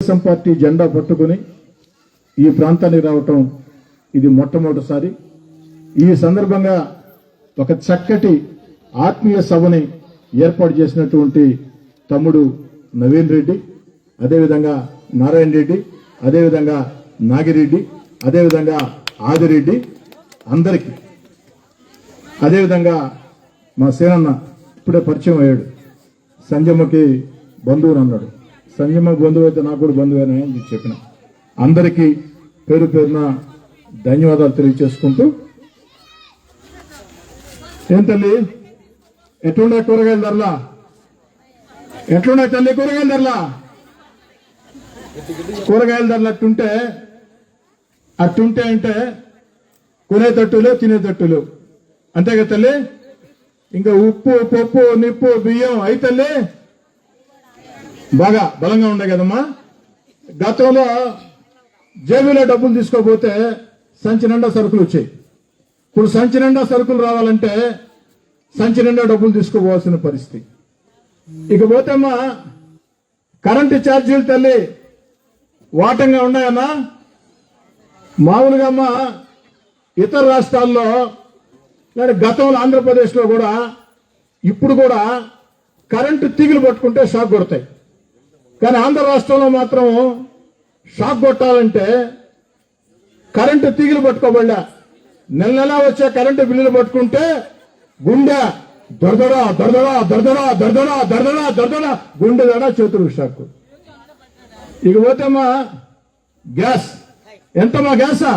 Telugu Desam party జెండా పట్టుకుని ఈ ప్రాంతానికి రావటం ఇది మొట్టమొదటిసారి. ఈ సందర్భంగా ఒక చక్కటి ఆత్మీయ సభని ఏర్పాటు చేసినటువంటి తమ్ముడు నవీన్ రెడ్డి అదేవిధంగా నారాయణ రెడ్డి అదేవిధంగా నాగిరెడ్డి అదేవిధంగా ఆదిరెడ్డి అందరికీ. అదేవిధంగా మా సేనన్న ఇప్పుడే పరిచయం అయ్యాడు. సంజమ్మకి బంధువులు అన్నాడు సంజమ్మ బంధువు అయితే నాకు కూడా బంధువేనని అని చెప్పిన. అందరికీ పేరు పేరున ధన్యవాదాలు తెలియచేసుకుంటూ ఏం తల్లి? ఎట్లుండే కూరగాయల ధరలా? ఎట్లుండే తల్లి కూరగాయల ధరలా? కూరగాయల ధరలు అట్టుంటే అట్టుంటే అంటే కొనేటట్టులు తినేటట్టులు అంతే కదా తల్లి? ఇంకా ఉప్పు పప్పు నిప్పు బియ్యం అయితల్లే బాగా బలంగా ఉండే కదమ్మా. గతంలో జేబులో డబ్బులు తీసుకోపోతే సంచి నిండా సరుకులు వచ్చాయి. ఇప్పుడు సంచి నిండా సరుకులు రావాలంటే సంచి నిండా డబ్బులు తీసుకోపోవాల్సిన పరిస్థితి. ఇక పోతేమ్మా కరెంటు ఛార్జీలు తల్లి వాటంగా ఉన్నాయమ్మా. మామూలుగా అమ్మా ఇతర రాష్ట్రాల్లో లేదా గతంలో ఆంధ్రప్రదేశ్లో కూడా ఇప్పుడు కూడా కరెంటు తీగలు పట్టుకుంటే షాక్ కొడతాయి. కానీ ఆంధ్ర రాష్ట్రంలో మాత్రం షాక్ కొట్టాలంటే కరెంటు తీగలు పట్టుకోబడ్డా. నెల నెలా వచ్చే కరెంటు బిల్లులు పట్టుకుంటే గుండె దొరదడా దొరదడా దొరదడా దొరదడా దొరదడా దొరదడా గుండె దడ చేతులు షాక్ ఇక పోతేమ్మా గ్యాస్. ఎంతమ్మా గ్యాసా?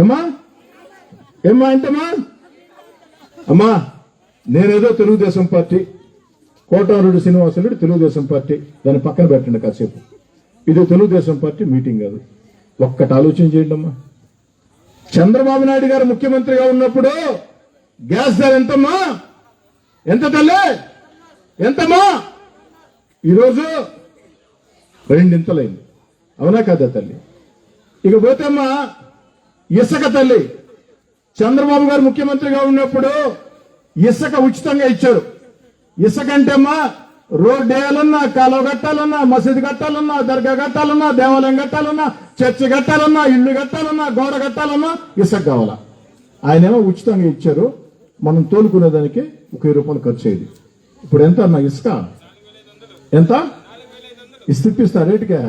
ఏమా ఏమ్మా ఎంతమ్మా? అమ్మా నేనేదో తెలుగుదేశం పార్టీ కోటారుడు శ్రీనివాసులుడు తెలుగుదేశం పార్టీ దాన్ని పక్కన పెట్టండి కాసేపు. ఇది తెలుగుదేశం పార్టీ మీటింగ్ కాదు. ఒక్కటి ఆలోచన చేయండి అమ్మా చంద్రబాబు నాయుడు గారు ముఖ్యమంత్రిగా ఉన్నప్పుడు గ్యాస్ ధర ఎంతమ్మా? ఎంత తల్లి? ఎంతమ్మా? ఈరోజు రెండింతలైంది. అవునా కదా తల్లి? ఇక పోతేమ్మా ఇసుక తల్లి చంద్రబాబు గారు ముఖ్యమంత్రిగా ఉన్నప్పుడు ఇసుక ఉచితంగా ఇచ్చారు. ఇసుకంటేమ్మా అంటే అమ్మా రోడ్డు వేయాలన్నా కాలువ కట్టాలన్నా మసీదు కట్టాలన్నా దర్గా కట్టాలన్నా దేవాలయం కట్టాలన్నా చర్చి కట్టాలన్నా ఇల్లు కట్టాలన్నా గోడ కట్టాలన్నా ఇసుక కావాలా? ఆయనేమో ఉచితంగా ఇచ్చారు. మనం తోలుకునేదానికి ఒక వెయ్యి రూపాయలు ఖర్చు అయ్యేది. ఇప్పుడు ఎంత అన్న ఇసుక? ఎంత? ఇస్తిప్పిస్తా రేటుకే.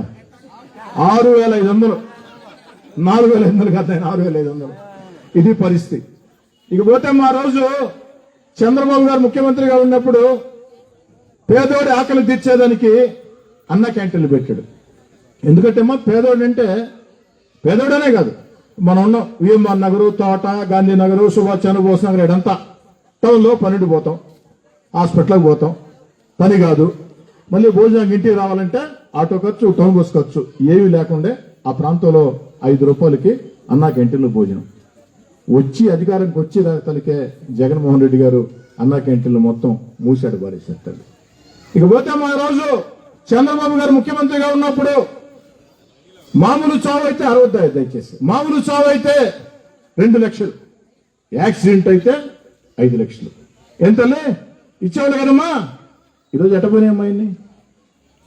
ఆరు వేల ఐదు వందలు. నాలుగు వేల ఐదు వందలు కాదు ఆరు వేల ఐదు వందలు. ఇది పరిస్థితి. ఇక పోతే మా రోజు చంద్రబాబు గారు ముఖ్యమంత్రిగా ఉన్నప్పుడు పేదోడి ఆకలి తీర్చేదానికి అన్న క్యాంటీన్లు పెట్టాడు. ఎందుకంటే మా పేదోడు అంటే పేదోడనే కాదు. మనం ఉన్నాం. విఎంఆర్ నగరు తోట గాంధీ నగరు సుభాష్ చంద్రబోస్ నగర్ ఇడంతా టౌన్లో పన్నెండు పోతాం. హాస్పిటల్కి పోతాం. పని కాదు. మళ్ళీ భోజనం ఇంటికి రావాలంటే ఆటో ఖర్చు టౌన్ బస్ ఖర్చు ఏవి లేకుండా ఆ ప్రాంతంలో ఐదు రూపాయలకి అన్నా క్యాంటీన్లో భోజనం. వచ్చి అధికారంకి వచ్చి తలకే జగన్మోహన్ రెడ్డి గారు అన్నా క్యాంటీన్లు మొత్తం మూసాడు భారీ ఇక పోతే మా రోజు చంద్రబాబు గారు ముఖ్యమంత్రిగా ఉన్నప్పుడు మామూలు చావు అయితే అరవద్దాయి దయచేసి? మామూలు చావు అయితే రెండు లక్షలు. యాక్సిడెంట్ అయితే ఐదు లక్షలు. ఎంతలే ఇచ్చేవాళ్ళు కదమ్మా? ఈరోజు ఎట్టపోయినాయమ్మా అమ్మాయిని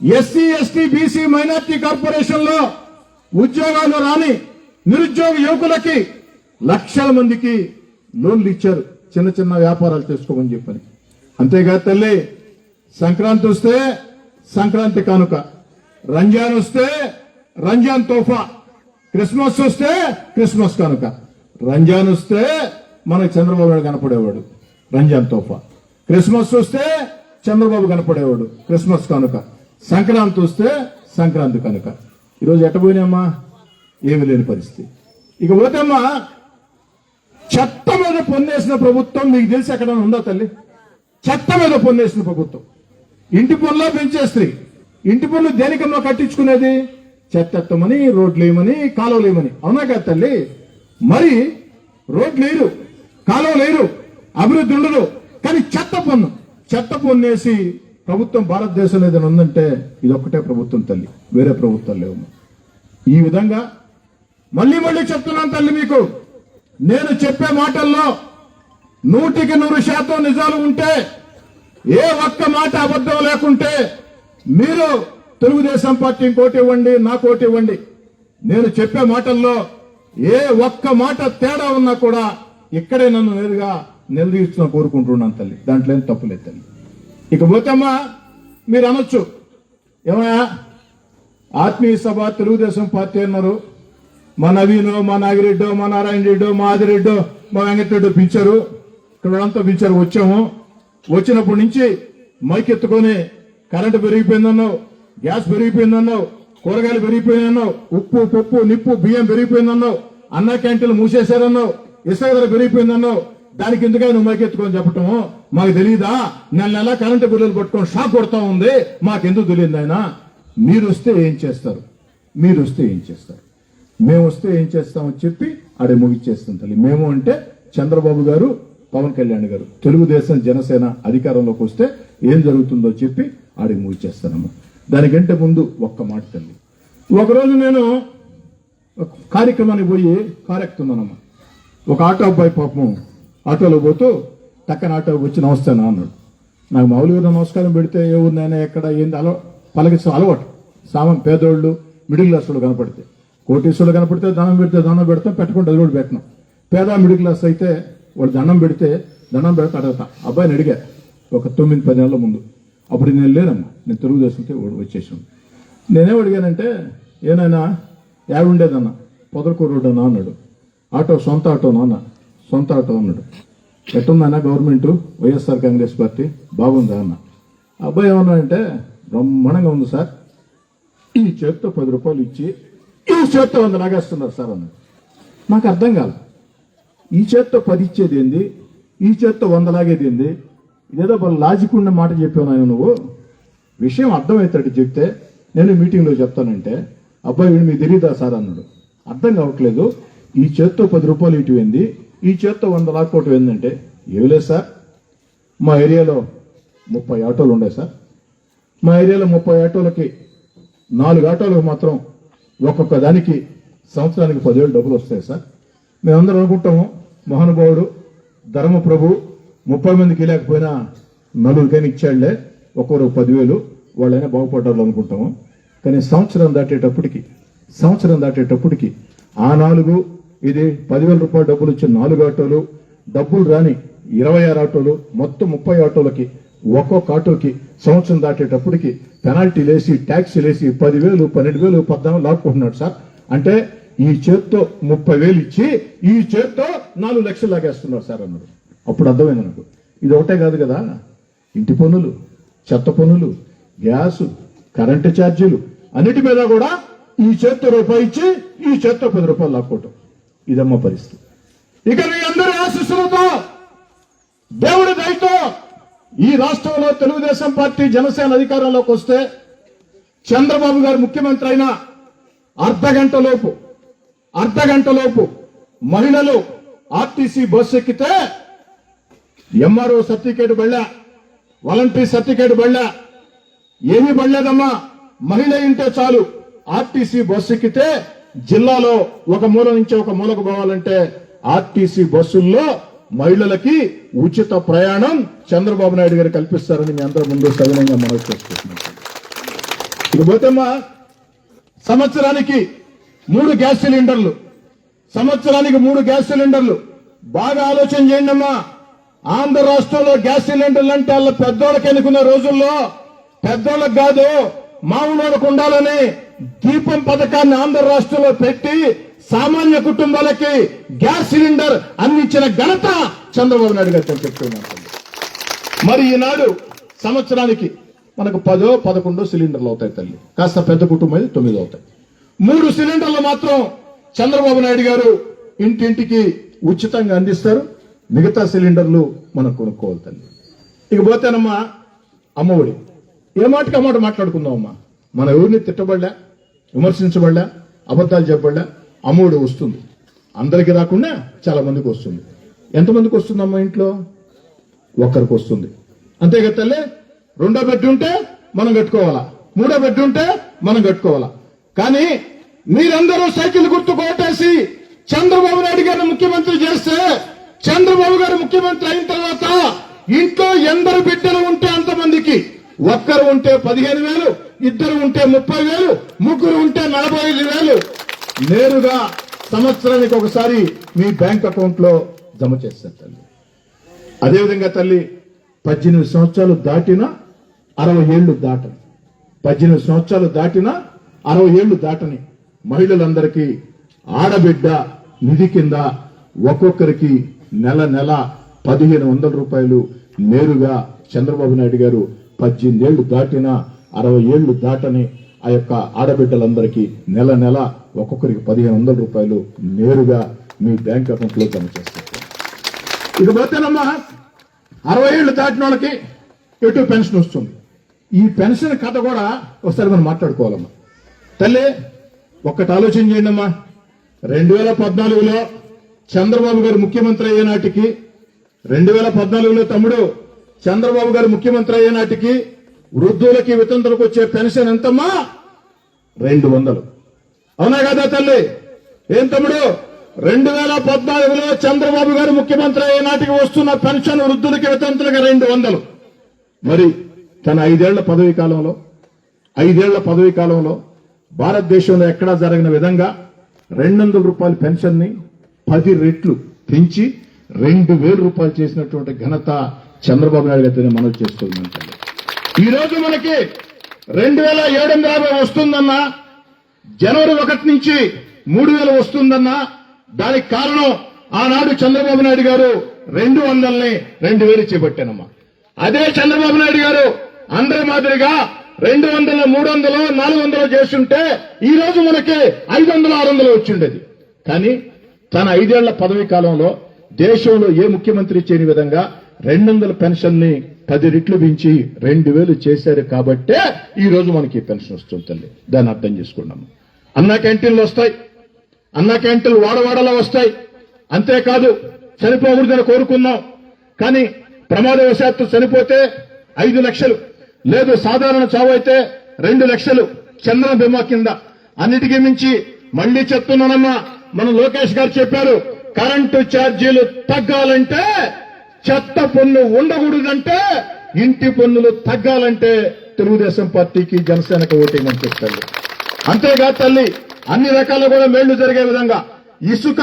ఎస్సీ ఎస్టీ బీసీ మైనార్టీ కార్పొరేషన్లో ఉద్యోగాలు రాని నిరుద్యోగ యువకులకి లక్షల మందికి లోన్లు ఇచ్చారు. చిన్న చిన్న వ్యాపారాలు చేసుకోమని చెప్పని. అంతేగా తల్లి సంక్రాంతి వస్తే సంక్రాంతి కానుక. రంజాన్ వస్తే రంజాన్ తోఫా. క్రిస్మస్ వస్తే క్రిస్మస్ కానుక. రంజాన్ వస్తే మనకు చంద్రబాబు నాయుడు కనపడేవాడు రంజాన్ తోఫా. క్రిస్మస్ వస్తే చంద్రబాబు కనపడేవాడు క్రిస్మస్ కానుక. సంక్రాంతి వస్తే సంక్రాంతి కనుక. ఈరోజు ఎట్టబోయినామ్మా ఏమి లేని పరిస్థితి. ఇక పోతేమ్మా చెత్త మీద పొందేసిన ప్రభుత్వం మీకు తెలిసి ఎక్కడ ఉందా తల్లి? చెత్త మీద పొందేసిన ప్రభుత్వం. ఇంటి పనుల్లో పెంచేస్త్రీ. ఇంటి పనులు దేనికమ్మా కట్టించుకునేది? చెత్త ఎత్తమని రోడ్లు వేయమని కాలువలు వేయమని అవునా కదా తల్లి? మరి రోడ్లు లేరు కాలువలు లేరు అభివృద్ధి ఉండదు. కానీ చెత్త పన్ను. చెత్త పన్నేసి ప్రభుత్వం భారతదేశంలో ఏదైనా ఉందంటే ఇది ఒక్కటే ప్రభుత్వం తల్లి. వేరే ప్రభుత్వం లేవు. ఈ విధంగా మళ్ళీ మళ్ళీ చెప్తున్నాను తల్లి మీకు. నేను చెప్పే మాటల్లో నూటికి నూరు శాతం నిజాలు ఉంటే ఏ ఒక్క మాట అబద్ధం లేకుంటే మీరు తెలుగుదేశం పార్టీ ఇంకోటి ఇవ్వండి నాకోటి ఇవ్వండి. నేను చెప్పే మాటల్లో ఏ ఒక్క మాట తేడా ఉన్నా కూడా ఇక్కడే నన్ను నేరుగా నిలదీస్తున్నా కోరుకుంటున్నాను తల్లి. దాంట్లో ఏం తప్పులేదు తల్లి. ఇకపోతే అమ్మా మీరు అనొచ్చు. ఏమయ్యా? ఆత్మీయ సభ తెలుగుదేశం పార్టీ అన్నారు. మా నవీను మా నాగిరెడ్డో మా నారాయణ రెడ్డో మా ఆదిరెడ్డో మా వెంకటరెడ్డో పిలిచారు. ఇక్కడంతా పిలిచారు వచ్చాము. వచ్చినప్పటి నుంచి మైక్ ఎత్తుకొని కరెంటు పెరిగిపోయిందన్నావు గ్యాస్ పెరిగిపోయిందన్నావు కూరగాయలు పెరిగిపోయిందన్నావు ఉప్పు పప్పు నిప్పు బియ్యం పెరిగిపోయిందన్నావు అన్న క్యాంటీన్లు మూసేశారన్నావు ఇసుక ధర పెరిగిపోయిందన్నావు. దానికి ఎందుకని నువ్వు మైకెత్తుకొని చెప్పటము? మాకు తెలియదా నెల నెల కరెంటు బిల్లులు పట్టుకొని షాక్ కొడతా ఉంది. మాకెందుకు తెలియదు ఆయన మీరు వస్తే ఏం చేస్తారు? మీరు వస్తే ఏం చేస్తారు? మేము వస్తే ఏం చేస్తామని చెప్పి ఆడే ముగిచ్చేస్తుంది తల్లి. మేము అంటే చంద్రబాబు గారు పవన్ కళ్యాణ్ గారు. తెలుగుదేశం జనసేన అధికారంలోకి వస్తే ఏం జరుగుతుందో చెప్పి ఆడికి ముగిచ్చేస్తానమ్మా దానికంటే ముందు ఒక్క మాట తల్లి. ఒకరోజు నేను కార్యక్రమానికి పోయి కారెక్కుతున్నానమ్మా. ఒక ఆటో అబ్బాయి పాపం ఆటోలో పోతూ టక్కన ఆటోకి వచ్చి నమస్తేనా అన్నాడు. నాకు మామూలుగా నమస్కారం పెడితే ఏ ఊరినైనా ఎక్కడ ఏంది అలవా పలకించడం అలవాటు. సామాన్ పేదోళ్ళు మిడిల్ క్లాస్ వాళ్ళు కనపడితే. కోటేశ్వర్లు కనపడితే దండం పెడితే దండం పెడతాం పెట్టకుండా అది కూడా పెట్టినాం. పేద మిడిల్ క్లాస్ అయితే వాడు దండం పెడితే దండం పెడితే అడగతా. అబ్బాయిని అడిగా ఒక తొమ్మిది పది నెలల ముందు. అప్పుడు నేను లేనమ్మా నేను తెలుగుదేశంకి వచ్చేసాను. నేనేం అడిగానంటే ఏనైనా యాడుండేదన్నా పొదలకూరు రోడ్డు అన్నా అన్నాడు. ఆటో సొంత ఆటోనా అన్న సొంత ఆటో అన్నాడు. ఎట్టుందన్నా government Y S R Congress party? బాగుందా అన్న. అబ్బాయి ఏమన్నా అంటే బ్రహ్మాండంగా ఉంది సార్. ఈ చేతితో పది రూపాయలు ఇచ్చి ఈ చేత్తో వంద లాగేస్తున్నారు సార్ అన్నాడు నాకు అర్థం కాల. ఈ చేత్తో పది ఇచ్చేది ఏంది? ఈ చేత్తో వంద లాగేది ఏంది? ఇదేదో వాళ్ళ లాజిక్ ఉన్న మాట చెప్పావు నాయన నువ్వు. విషయం అర్థమవుతాడు చెప్తే నేను మీటింగ్లో చెప్తానంటే అబ్బాయి వీడు మీకు తెలియదా సార్ అన్నాడు. అర్థం కావట్లేదు. ఈ చేత్తో పది రూపాయలు ఇటు ఏంది? ఈ చేత్తో వంద లాక్కోవటం ఏంటంటే ఏమి లేదు సార్. మా ఏరియాలో ముప్పై ఆటోలు ఉండే సార్. మా ఏరియాలో ముప్పై ఆటోలకి నాలుగు ఆటోలకు మాత్రం ఒక్కొక్క దానికి సంవత్సరానికి పదివేలు డబ్బులు వస్తాయి సార్. మేమందరం అనుకుంటాము మహానుభావుడు ధర్మ ప్రభు ముప్పై మందికి లేకపోయినా నలుగురికైనా ఇచ్చాడులే ఒక్కొక్కరు పదివేలు వాళ్ళైనా బాగుపడ్డారు అనుకుంటాము. కానీ సంవత్సరం దాటేటప్పటికి సంవత్సరం దాటేటప్పటికి ఆ నాలుగు ఇది పదివేల రూపాయల డబ్బులు ఇచ్చే నాలుగు ఆటోలు డబ్బులు రాని ఇరవై ఆరు ఆటోలు మొత్తం ముప్పై ఆటోలకి ఒక్కొక్క ఆటోకి సంవత్సరం దాటేటప్పటికి పెనాల్టీలు వేసి ట్యాక్సీలు వేసి పదివేలు పన్నెండు వేలు పద్నాలుగు లాక్కుంటున్నాడు సార్. అంటే ఈ చేత్తో ముప్పై వేలు ఇచ్చి ఈ చేత్తో నాలుగు లక్షలు లాగేస్తున్నారు సార్ అన్నాడు. అప్పుడు అర్థమైంది నాకు. ఇది ఒకటే కాదు కదా. ఇంటి పనులు చెత్త పనులు గ్యాసు కరెంటు ఛార్జీలు అన్నిటి మీద కూడా ఈ చేత్తో రూపాయి ఇచ్చి ఈ చేత్తో పది రూపాయలు లాక్కోవటం. ఇదమ్మ పరిస్థితి. ఇక మీ అందరి ఆశీస్సులతో దేవుడి దయతో ఈ రాష్ట్రంలో తెలుగుదేశం పార్టీ జనసేన అధికారంలోకి వస్తే చంద్రబాబు గారు ముఖ్యమంత్రి అయిన అర్ధగంటలోపు అర్ధగంటలోపు లోపు లోపు మహిళలు ఆర్టీసీ బస్సు ఎక్కితే ఎంఆర్ఓ సర్టిఫికేట్ బళ్ళా వాలంటీర్ సర్టిఫికేట్ బళ్ళా ఏమీ పడలేదమ్మా మహిళ ఉంటే చాలు ఆర్టీసీ బస్సు ఎక్కితే జిల్లాలో ఒక మూల నుంచి ఒక మూలకు పోవాలంటే ఆర్టీసీ బస్సుల్లో మహిళలకి ఉచిత ప్రయాణం చంద్రబాబు నాయుడు గారు కల్పిస్తారని మీ అందరి ముందు సవినంగా మనవి చేసుకుంటున్నాం. ఇకపోతేమ్మా సంవత్సరానికి మూడు గ్యాస్ సిలిండర్లు సంవత్సరానికి మూడు గ్యాస్ సిలిండర్లు. బాగా ఆలోచన చేయండి అమ్మా. ఆంధ్ర రాష్ట్రంలో గ్యాస్ సిలిండర్లు అంటే వాళ్ళ పెద్దోళ్ళకి ఎన్నుకున్న రోజుల్లో పెద్దోళ్ళకి కాదు మామూలు ఉండాలని దీపం పథకాన్ని ఆంధ్ర రాష్ట్రంలో పెట్టి సామాన్య కుటుంబాలకి గ్యాస్ సిలిండర్ అందించిన ఘనత చంద్రబాబు నాయుడు గారు చెప్తున్నాను. మరి ఈనాడు సంవత్సరానికి మనకు పదో పదకొండో సిలిండర్లు అవుతాయి తల్లి. కాస్త పెద్ద కుటుంబం అయితే తొమ్మిది అవుతాయి. మూడు సిలిండర్లు మాత్రం చంద్రబాబు నాయుడు గారు ఇంటింటికి ఉచితంగా అందిస్తారు. మిగతా సిలిండర్లు మనం కొనుక్కోవాలి తల్లి. ఇక పోతేనమ్మా అమ్మఒడి. ఏ మాటకి ఆ మాట్లాడుకుందామమ్మా? మాట్లాడుకుందాం అమ్మా మన ఎవరిని తిట్టబడ్డా విమర్శించబడ్డా అబద్ధాలు చెప్పబడ్డా అమ్మఒడి వస్తుంది. అందరికీ రాకుండా చాలా మందికి వస్తుంది. ఎంతమందికి వస్తుందమ్మా ఇంట్లో? ఒక్కరికి వస్తుంది. అంతే కదా తల్లి? రెండో బెడ్ ఉంటే మనం కట్టుకోవాలా? మూడో బెడ్ ఉంటే మనం కట్టుకోవాలా? కానీ మీరందరూ సైకిల్ గుర్తు కొట్టేసి చంద్రబాబు నాయుడు గారిని ముఖ్యమంత్రి చేస్తే చంద్రబాబు గారు ముఖ్యమంత్రి అయిన తర్వాత ఇంట్లో ఎందరు బిడ్డలు ఉంటే అంతమందికి? ఒక్కరు ఉంటే పదిహేను వేలు ఇద్దరు ఉంటే ముప్పై వేలు ముగ్గురు ఉంటే నలభై ఐదు వేలు. నేరుగా సంవత్సరానికి ఒకసారి మీ బ్యాంక్ అకౌంట్లో జమ చేస్తారు తల్లి. అదేవిధంగా తల్లి పద్దెనిమిది సంవత్సరాలు దాటిన అరవై ఏళ్ళు దాటని పద్దెనిమిది సంవత్సరాలు దాటిన అరవై ఏళ్ళు దాటని మహిళలందరికీ ఆడబిడ్డ నిధి కింద ఒక్కొక్కరికి నెల నెల పదిహేను వందల రూపాయలు నేరుగా చంద్రబాబు నాయుడు గారు పద్దెనిమిది ఏళ్ళు దాటిన అరవై ఏళ్ళు దాటని ఆ యొక్క ఆడబిడ్డలందరికీ నెల నెల ఒక్కొక్కరికి పదిహేను వందల రూపాయలు నేరుగా మీ బ్యాంక్ అకౌంట్లో జమ చేస్తారు. ఇకపోతేనమ్మా అరవై ఏళ్ళు దాటిన వాళ్ళకి ఎటు పెన్షన్ వస్తుంది? ఈ పెన్షన్ కథ కూడా ఒకసారి మనం మాట్లాడుకోవాలమ్మా. తల్లి ఒక్కటి ఆలోచన చేయండి అమ్మా రెండు వేల పద్నాలుగులో చంద్రబాబు గారు ముఖ్యమంత్రి అయ్యే నాటికి రెండు వేల పద్నాలుగులో తమ్ముడు చంద్రబాబు గారు ముఖ్యమంత్రి అయ్యే నాటికి వృద్ధులకి వితంతులకు వచ్చే పెన్షన్ ఎంతమ్మా? రెండు వందలు. అవునా కదా తల్లి? ఏం తమ్ముడు? రెండు వేల పద్నాలుగులో చంద్రబాబు గారు ముఖ్యమంత్రి అయ్యే నాటికి వస్తున్న పెన్షన్ వృద్ధులకి వితంతులకి రెండు వందలు. మరి తన ఐదేళ్ళ పదవీ కాలంలో ఐదేళ్ళ పదవీ కాలంలో భారతదేశంలో ఎక్కడా జరగిన విధంగా రెండు వందల రూపాయల పెన్షన్ని పది రెట్లు పెంచి రెండు వేల రూపాయలు చేసినటువంటి ఘనత చంద్రబాబు నాయుడు గారితో మనం చేసుకోవాలి ఈ రోజు మనకి రెండు వేల ఏడు వందల యాభై వస్తుందన్నా జనవరి ఒకటి నుంచి మూడు వేలు వస్తుందన్నా దానికి కారణం ఆనాడు చంద్రబాబు నాయుడు గారు రెండు వందలని రెండు వేలు చేపట్టానమ్మా అదే చంద్రబాబు నాయుడు గారు అందరి మాదిరిగా రెండు వందల మూడు వందలు నాలుగు వందలు చేస్తుంటే ఈ రోజు మనకి ఐదు వందలు ఆరు వందలు వచ్చిండేది. కానీ తన ఐదేళ్ళ పదవీ కాలంలో దేశంలో ఏ ముఖ్యమంత్రి చేయని విధంగా రెండు వందల పెన్షన్ని పది రెట్లు పెంచి రెండు వేలు చేశారు కాబట్టే ఈ రోజు మనకి పెన్షన్ వస్తుంది తల్లి దాన్ని అర్థం చేసుకున్నాము. అన్నా క్యాంటీన్లు వస్తాయి. అన్నా క్యాంటీన్లు వాడవాడలా వస్తాయి. అంతేకాదు చనిపోకూడదని కోరుకున్నాం. కానీ ప్రమాదవశాత్తు చనిపోతే ఐదు లక్షలు లేదు సాధారణ చావు అయితే రెండు లక్షలు చంద్ర బీమా కింద. అన్నిటికీ మించి మళ్ళీ చెప్తున్నానమ్మా మన లోకేష్ గారు చెప్పారు కరెంటు ఛార్జీలు తగ్గాలంటే చెత్త పన్ను ఉండకూడదంటే ఇంటి పన్నులు తగ్గాలంటే తెలుగుదేశం పార్టీకి జనసేనకు ఓటేయమని చెప్తారు అంతేకాదు తల్లి అన్ని రకాల కూడా మేళ్ళు జరిగే విధంగా. ఇసుక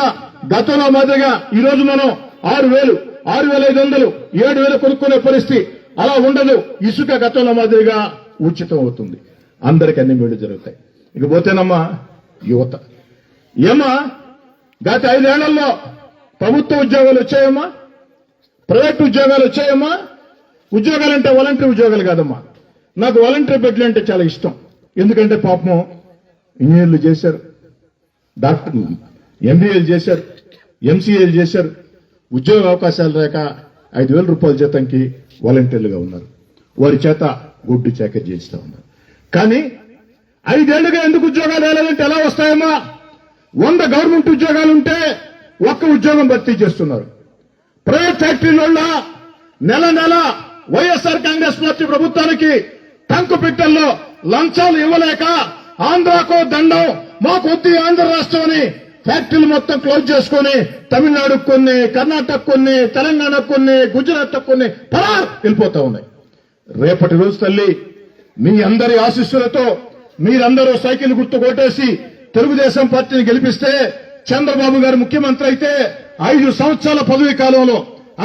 గతంలో మాదిరిగా ఈ రోజు మనం ఆరు వేలు ఆరు వేల ఐదు వందలు ఏడు వేలు కొనుక్కునే పరిస్థితి అలా ఉండదు. ఇసుక గతంలో మాదిరిగా ఉచితం అవుతుంది. అందరికి అన్ని మేళ్ళు జరుగుతాయి. ఇక పోతేనమ్మా యువత. ఏమా గత ఐదేళ్ళలో ప్రభుత్వ ఉద్యోగాలు వచ్చాయమ్మా? ప్రైవేట్ ఉద్యోగాలు వచ్చాయమ్మా? ఉద్యోగాలు అంటే వాలంటీర్ ఉద్యోగాలు కాదమ్మా. నాకు వాలంటీర్ బిడ్డలు అంటే చాలా ఇష్టం. ఎందుకంటే పాపం ఇంజనీర్లు చేశారు డాక్టర్ ఎంబీఏలు చేశారు ఎంసీఏలు చేశారు. ఉద్యోగ అవకాశాలు లేక ఐదు వేల రూపాయల జీతంకి వాలంటీర్లుగా ఉన్నారు. వారి చేత గుడ్డు చాకరీ చేస్తూ ఉన్నారు. కానీ ఐదేళ్ళుగా ఎందుకు ఉద్యోగాలు వేయాలంటే ఎలా వస్తాయమ్మా? వంద గవర్నమెంట్ ఉద్యోగాలు ఉంటే ఒక్క ఉద్యోగం భర్తీ చేస్తున్నారు. ప్రైవేట్ ఫ్యాక్టరీల నెల నెల వైఎస్ఆర్ కాంగ్రెస్ పార్టీ ప్రభుత్వానికి టంకు పిట్టల్లో లంచాలు ఇవ్వలేక ఆంధ్రాకో దండం మాకొద్ది ఆంధ్ర రాష్ట్రం అని ఫ్యాక్టరీలు మొత్తం క్లోజ్ చేసుకొని తమిళనాడు కొన్ని కర్ణాటక కొన్ని తెలంగాణ కొన్ని గుజరాత్ కొన్ని పరార్ వెళ్ళిపోతా ఉన్నాయి. రేపటి రోజు తల్లి మీ అందరి ఆశీస్సులతో మీరందరూ సైకిల్ గుర్తు కొట్టేసి తెలుగుదేశం పార్టీని గెలిపిస్తే చంద్రబాబు గారు ముఖ్యమంత్రి అయితే ఐదు సంవత్సరాల పదవీ కాలంలో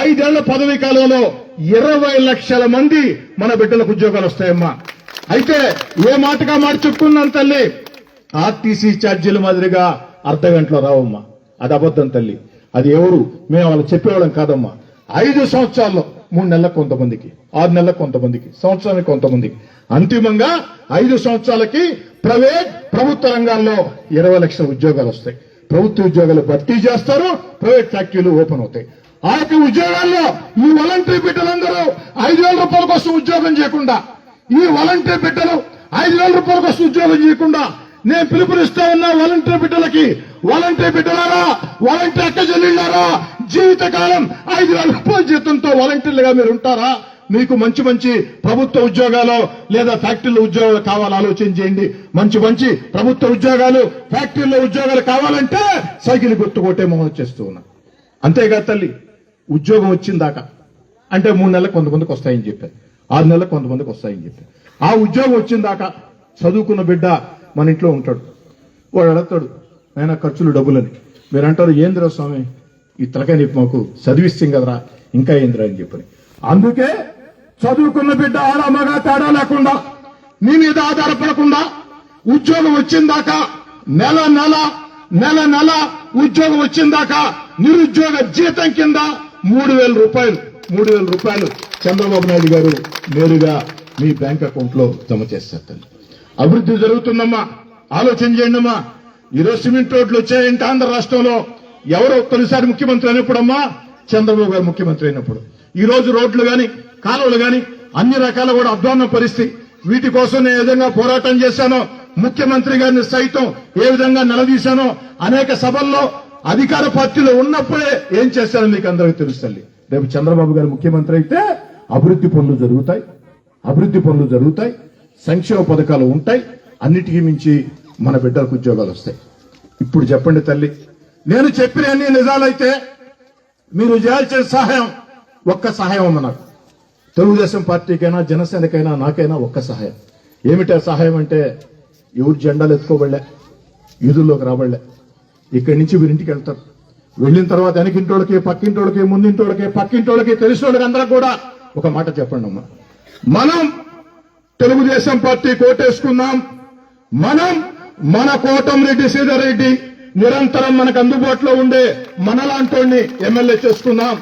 ఐదేళ్ళ పదవీ కాలంలో ఇరవై లక్షల మంది మన బిడ్డలకు ఉద్యోగాలు వస్తాయమ్మా. అయితే ఏ మాటగా మాట చెప్పుకున్నాను తల్లి? ఆర్టీసీ ఛార్జీల మాదిరిగా అర్ధ గంటలో రావమ్మా. అది అబద్ధం తల్లి. అది ఎవరు? మేము వాళ్ళు చెప్పేవాళ్ళం కాదమ్మా. ఐదు సంవత్సరాల్లో మూడు నెలలకు కొంతమందికి ఆరు నెలలకు కొంతమందికి సంవత్సరానికి కొంతమందికి. అంతిమంగా ఐదు సంవత్సరాలకి ప్రైవేట్ ప్రభుత్వ రంగాల్లో ఇరవై లక్షల ఉద్యోగాలు వస్తాయి. ప్రభుత్వ ఉద్యోగాలు భర్తీ చేస్తారు ప్రైవేట్ ఫ్యాక్టరీలు ఓపెన్ అవుతాయి. ఆ యొక్క ఉద్యోగాల్లో ఈ వాలంటీర్ బిడ్డలందరూ ఐదు వేల రూపాయల కోసం ఉద్యోగం చేయకుండా ఈ వాలంటీర్ బిడ్డలు ఐదు వేల రూపాయలకు కోసం ఉద్యోగం చేయకుండా నేను పిలుపునిస్తా ఉన్న వాలంటీర్ బిడ్డలకి వాలంటీర్ బిడ్డలారా వాలంటీర్ అక్క చెల్లెళ్ళారా జీవితకాలం ఐదు వేల రూపాయల జీతంతో వాలంటీర్లుగా మీరు ఉంటారా? మీకు మంచి మంచి ప్రభుత్వ ఉద్యోగాలు లేదా ఫ్యాక్టరీలో ఉద్యోగాలు కావాలి ఆలోచన చేయండి. మంచి మంచి ప్రభుత్వ ఉద్యోగాలు ఫ్యాక్టరీలో ఉద్యోగాలు కావాలంటే సైకిల్ గుర్తుకోటే కొట్టే చేస్తూ ఉన్నా. అంతేగా తల్లి ఉద్యోగం వచ్చిందాకా. అంటే మూడు నెలలకు కొంతమందికి వస్తాయని చెప్పారు. ఆరు నెలలకు కొంతమందికి వస్తాయని చెప్పి. ఆ ఉద్యోగం వచ్చిందాకా చదువుకున్న బిడ్డ మన ఇంట్లో ఉంటాడు. వాడు అడుగుతాడు ఆయన ఖర్చులు డబ్బులని. మీరు అంటారు ఏందిరా స్వామి ఈ తలకాయ నొప్పి మాకు చదివిస్తాం కదరా ఇంకా ఏందిరా? అని చెప్పని. అందుకే చదువుకున్న బిడ్డ ఆడ మగ తేడా లేకుండా నీ మీద ఆధారపడకుండా ఉద్యోగం వచ్చిందాక నెల నెల నెల నెల ఉద్యోగం వచ్చిందాక నిరుద్యోగ జీతం కింద మూడు వేల రూపాయలు మూడు వేల రూపాయలు చంద్రబాబు నాయుడు గారు నేరుగా మీ బ్యాంక్ అకౌంట్లో జమ చేస్తారు. అభివృద్ధి జరుగుతుందమ్మా. ఆలోచన చేయండి అమ్మా ఈరోజు సిమెంట్ రోడ్లు వచ్చాయంటే ఆంధ్ర రాష్ట్రంలో. ఎవరో తొలిసారి ముఖ్యమంత్రి అయినప్పుడమ్మా చంద్రబాబు గారు ముఖ్యమంత్రి అయినప్పుడు. ఈ రోజు రోడ్లు గాని కాలువలు గాని అన్ని రకాల కూడా అధ్వాన్న పరిస్థితి. వీటి కోసం నేను ఏ విధంగా పోరాటం చేశానో ముఖ్యమంత్రి గారిని సైతం ఏ విధంగా నిలదీశానో అనేక సభల్లో అధికార పార్టీలో ఉన్నప్పుడే ఏం చేశారో మీకు అందరికీ తెలుస్తుంది రేపు చంద్రబాబు గారు ముఖ్యమంత్రి అయితే అభివృద్ధి పనులు జరుగుతాయి. అభివృద్ధి పనులు జరుగుతాయి. సంక్షేమ పథకాలు ఉంటాయి. అన్నిటికీ మించి మన బిడ్డలకు ఉద్యోగాలు వస్తాయి. ఇప్పుడు చెప్పండి తల్లి నేను చెప్పిన అన్ని నిజాలైతే మీరు చేయాల్సిన సహాయం ఒక్క సహాయం ఉంది నాకు. తెలుగుదేశం పార్టీకైనా జనసేనకైనా నాకైనా ఒక్క సహాయం. ఏమిటా సహాయం అంటే ఎవరు జెండాలు ఎత్తుకోబడలే యూదుల్లోకి రాబడలే. ఇక్కడి నుంచి మీరు ఇంటికి వెళ్తారు. వెళ్ళిన తర్వాత వెనకింటోళ్ళకి పక్కింటోళ్ళకి ముందింటోళ్ళకి పక్కింటోళ్ళకి తెలిసినోళ్ళకి అందరికి కూడా ఒక మాట చెప్పండి అమ్మా. మనం తెలుగుదేశం పార్టీ కోటేసుకున్నాం మనం మన కోటంరెడ్డి శ్రీధర్ రెడ్డి నిరంతరం మనకు అందుబాటులో ఉండే మనలాంటోడిని ఎమ్మెల్యే చేసుకున్నాం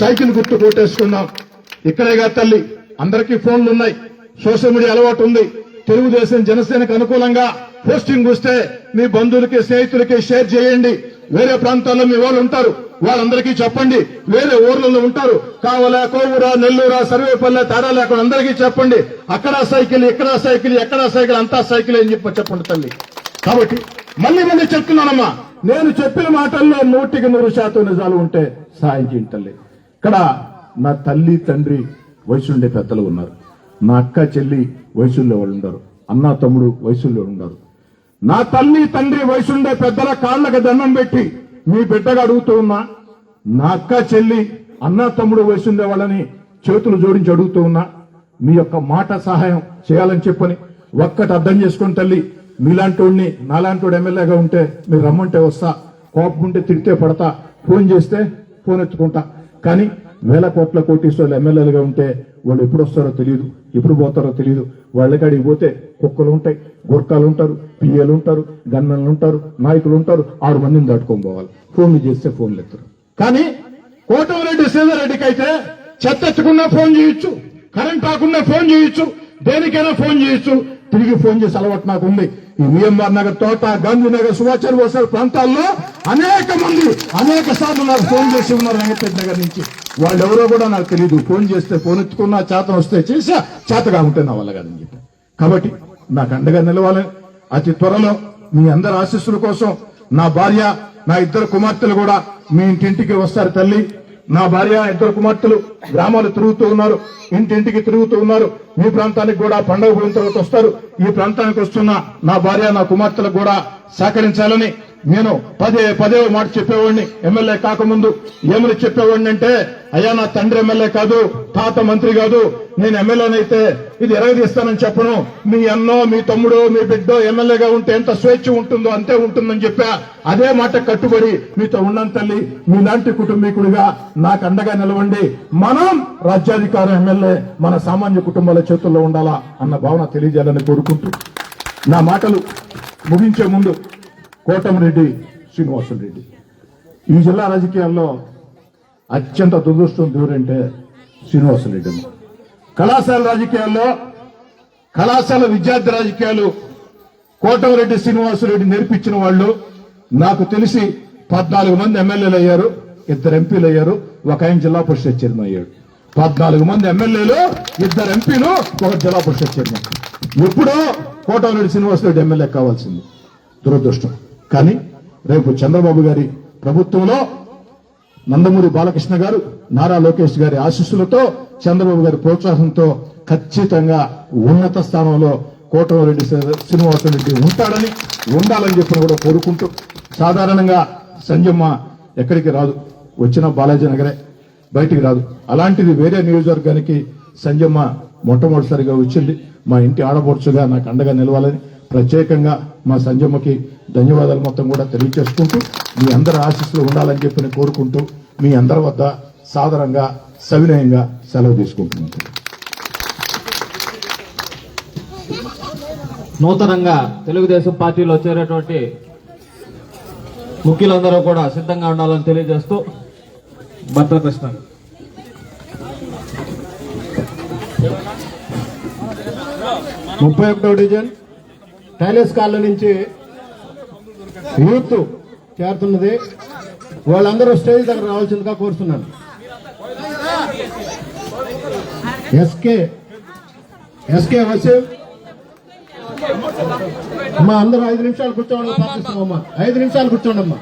సైకిల్ గుర్తు కొట్టేసుకుందాం. ఇక్కడేగా తల్లి అందరికీ ఫోన్లు ఉన్నాయి. సోషల్ మీడియా అలవాటు ఉంది. తెలుగుదేశం జనసేనకు అనుకూలంగా పోస్టింగ్ వస్తే మీ బంధువులకి స్నేహితులకి షేర్ చేయండి. వేరే ప్రాంతాల్లో మీ వాళ్ళు ఉంటారు. వాళ్ళందరికీ చెప్పండి. వేరే ఊర్లలో ఉంటారు. కావల కోవూర నెల్లూర సర్వేపల్లె తేడా లేకుండా అందరికీ చెప్పండి. అక్కడ సైకిల్ ఇక్కడ సైకిల్ ఎక్కడ సైకిల్ అంతా సైకిల్ అని చెప్పి చెప్పండి తల్లి. కాబట్టి మళ్ళీ మళ్ళీ చెప్తున్నానమ్మా. నేను చెప్పిన మాటల్లో నూటికి నూరు శాతం నిజాలు ఉంటే సాయం చేయండి తల్లి. ఇక్కడ నా తల్లి తండ్రి వయసుండే పెద్దలు ఉన్నారు. నా అక్క చెల్లి వయసుల్లో వాళ్ళు ఉన్నారు అన్న తమ్ముడు వయసుల్లో ఉన్నారు నా తల్లి తండ్రి వయసుండే పెద్దల కాళ్ళకి దండం పెట్టి మీ బిడ్డగా అడుగుతూ ఉన్నా నా అక్క చెల్లి అన్న తమ్ముడు వయసుండే వాళ్ళని చేతులు జోడించి అడుగుతూ ఉన్నా మీ యొక్క మాట సహాయం చేయాలని చెప్పని ఒక్కటి అర్థం చేసుకొని తల్లి మీలాంటి వాడిని నాలాంటి వాడు ఎమ్మెల్యేగా ఉంటే మీరు రమ్మంటే వస్తా కోపం ఉంటే తిడితే పడతా ఫోన్ చేస్తే ఫోన్ ఎత్తుకుంటా. కానీ వేల కోట్ల కోటీశ్వర్లు ఎమ్మెల్యేలుగా ఉంటే వాళ్ళు ఎప్పుడు వస్తారో తెలియదు ఎప్పుడు పోతారో తెలియదు వాళ్ళకాడికి పోతే కుక్కలు ఉంటాయి గుర్కాలు ఉంటారు పియ్యలు ఉంటారు గన్నలు ఉంటారు నాయకులు ఉంటారు ఆరు మందిని దాటుకొని పోవాలి. ఫోన్లు చేస్తే ఫోన్లు ఎత్తరు. కానీ కోటమిరెడ్డి శ్రీధర్రెడ్డికి అయితే చెత్త ఫోన్ చేయొచ్చు కరెంట్ కాకుండా ఫోన్ చేయొచ్చు దేనికైనా ఫోన్ చేయొచ్చు. తిరిగి ఫోన్ చేసి అలవాటు నాకు ఉంది. ఈ విఎంఆర్ నగర్ తోట గాంధీనగర్ సుభాష్ చంద్రబోస్ ప్రాంతాల్లో అనేక మంది అనేక సార్లు నాకు ఫోన్ చేసి ఉన్నారు వెంకటేష్ నగర్ నుంచి. వాళ్ళు ఎవరో కూడా నాకు తెలియదు ఫోన్ చేస్తే ఫోన్ ఎత్తుకున్నా చేతం వస్తే చేసా చేతగా ఉంటే నా వల్ల కాదని చెప్పి. కాబట్టి నాకు అండగా నిలవాలని అతి త్వరలో మీ అందరి ఆశీస్సుల కోసం నా భార్య నా ఇద్దరు కుమార్తెలు కూడా మీ ఇంటింటికి వస్తారు తల్లి. నా భార్య ఇద్దరు కుమార్తెలు గ్రామాలు తిరుగుతూ ఉన్నారు ఇంటింటికి తిరుగుతూ ఉన్నారు. మీ ప్రాంతానికి కూడా పండగ పోయిన తర్వాత వస్తారు. ఈ ప్రాంతానికి వస్తున్న నా భార్య నా కుమార్తెలకు కూడా సహకరించాలని నేను పదే పదే మాట చెప్పేవాడిని. ఎమ్మెల్యే కాకముందు ఏమని చెప్పేవాడిని అంటే అయ్యా నా తండ్రి ఎమ్మెల్యే కాదు తాత మంత్రి కాదు నేను ఎమ్మెల్యేనైతే ఇది ఎరగదీస్తానని చెప్పను. మీ అన్నో మీ తమ్ముడో మీ బిడ్డో ఎమ్మెల్యేగా ఉంటే ఎంత స్వేచ్ఛ ఉంటుందో అంతే ఉంటుందని చెప్పా. అదే మాట కట్టుబడి మీతో ఉన్నాను తల్లి. మీలాంటి కుటుంబీకుడిగా నాకు అండగా నిలవండి. మనం రాజ్యాధికారం ఎమ్మెల్యే మన సామాన్య కుటుంబాల చేతుల్లో ఉండాలా అన్న భావన తెలియజేయాలని కోరుకుంటూ నా మాటలు ముగించే ముందు కోటమిరెడ్డి శ్రీనివాసులు రెడ్డి ఈ జిల్లా రాజకీయాల్లో అత్యంత దురదృష్టం దూరంటే శ్రీనివాసరెడ్డి రెడ్డి కళాశాల రాజకీయాల్లో కళాశాల విద్యార్థి రాజకీయాలు కోటమిరెడ్డి శ్రీనివాసరెడ్డి నేర్పించిన వాళ్ళు నాకు తెలిసి పద్నాలుగు మంది ఎమ్మెల్యేలు అయ్యారు ఇద్దరు ఎంపీలు అయ్యారు ఒక ఆయన జిల్లా పరిషత్ చైర్మన్ అయ్యాడు. పద్నాలుగు మంది ఎమ్మెల్యేలు ఇద్దరు ఎంపీలు ఒక జిల్లా పరిషత్ చైర్మన్. ఎప్పుడో కోటమిరెడ్డి శ్రీనివాసరెడ్డి ఎమ్మెల్యే కావాల్సింది. దురదృష్టం. కానీ రేపు చంద్రబాబు గారి ప్రభుత్వంలో నందమూరి బాలకృష్ణ గారు నారా లోకేష్ గారి ఆశీస్సులతో చంద్రబాబు గారి ప్రోత్సాహంతో ఖచ్చితంగా ఉన్నత స్థానంలో కోటమరెడ్డి శ్రీనివాసరెడ్డి ఉంటాడని ఉండాలని చెప్పి కూడా కోరుకుంటూ సాధారణంగా సంజమ్మ ఎక్కడికి రాదు. వచ్చిన బాలాజీ నగరే బయటికి రాదు. అలాంటిది వేరే నియోజకవర్గానికి సంజమ్మ మొట్టమొదటిసారిగా వచ్చింది. మా ఇంటి ఆడపడుచుగా నాకు అండగా నిలవాలని ప్రత్యేకంగా మా సంజమ్మకి ధన్యవాదాలు మొత్తం కూడా తెలియజేసుకుంటూ మీ అందరి ఆశీస్సులు ఉండాలని చెప్పి కోరుకుంటూ మీ అందరి వద్ద సాదరంగా సవినయంగా సెలవు తీసుకుంటున్నాను నూతనంగా తెలుగుదేశం పార్టీలో చేరేటువంటి ముఖ్యులందరూ కూడా సిద్ధంగా ఉండాలని తెలియజేస్తూ భర్త కృష్ణ ముప్పై ఒకటో డివిజన్. టైలర్స్ కాలనీ నుంచి యూత్ చేరుతున్నది. వాళ్ళందరూ స్టేజ్ దగ్గర రావాల్సిందిగా కోరుతున్నాను. S K S K Waseem. అమ్మా అందరూ ఐదు నిమిషాలు కూర్చోండి ప్రార్థిస్తున్నామమ్మా ఐదు నిమిషాలు కూర్చోండి అమ్మా.